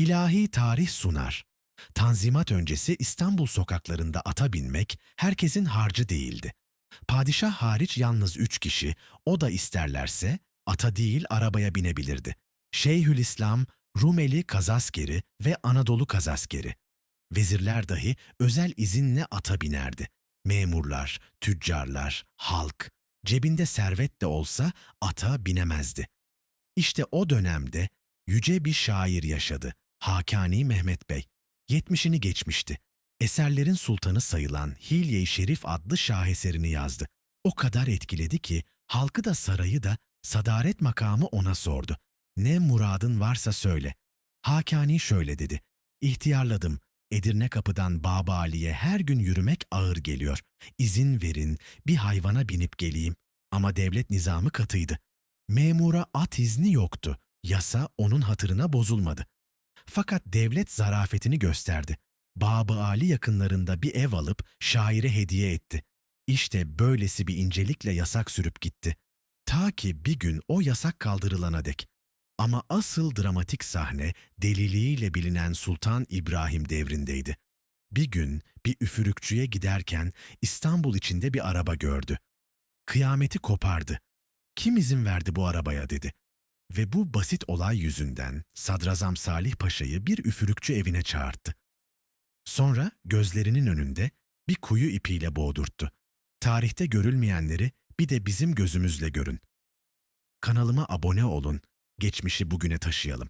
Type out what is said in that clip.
İlahi tarih sunar. Tanzimat öncesi İstanbul sokaklarında ata binmek herkesin harcı değildi. Padişah hariç yalnız üç kişi, o da isterlerse ata değil arabaya binebilirdi. Şeyhülislam, Rumeli kazaskeri ve Anadolu kazaskeri. Vezirler dahi özel izinle ata binerdi. Memurlar, tüccarlar, halk, cebinde servet de olsa ata binemezdi. İşte o dönemde yüce bir şair yaşadı. Hakani Mehmet Bey. Yetmişini geçmişti. Eserlerin sultanı sayılan Hilye-i Şerif adlı şaheserini yazdı. O kadar etkiledi ki halkı da sarayı da sadaret makamı ona sordu. Ne muradın varsa söyle. Hakani şöyle dedi. İhtiyarladım. Edirne kapıdan Baba Ali'ye her gün yürümek ağır geliyor. İzin verin, bir hayvana binip geleyim. Ama devlet nizamı katıydı. Memura at izni yoktu. Yasa onun hatırına bozulmadı. Fakat devlet zarafetini gösterdi. Baba Ali yakınlarında bir ev alıp şaire hediye etti. İşte böylesi bir incelikle yasak sürüp gitti. Ta ki bir gün o yasak kaldırılana dek. Ama asıl dramatik sahne deliliğiyle bilinen Sultan İbrahim devrindeydi. Bir gün bir üfürükçüye giderken İstanbul içinde bir araba gördü. Kıyameti kopardı. Kim izin verdi bu arabaya dedi. Ve bu basit olay yüzünden Sadrazam Salih Paşa'yı bir üfürükçü evine çağırdı. Sonra gözlerinin önünde bir kuyu ipiyle boğdurttu. Tarihte görülmeyenleri bir de bizim gözümüzle görün. Kanalıma abone olun, geçmişi bugüne taşıyalım.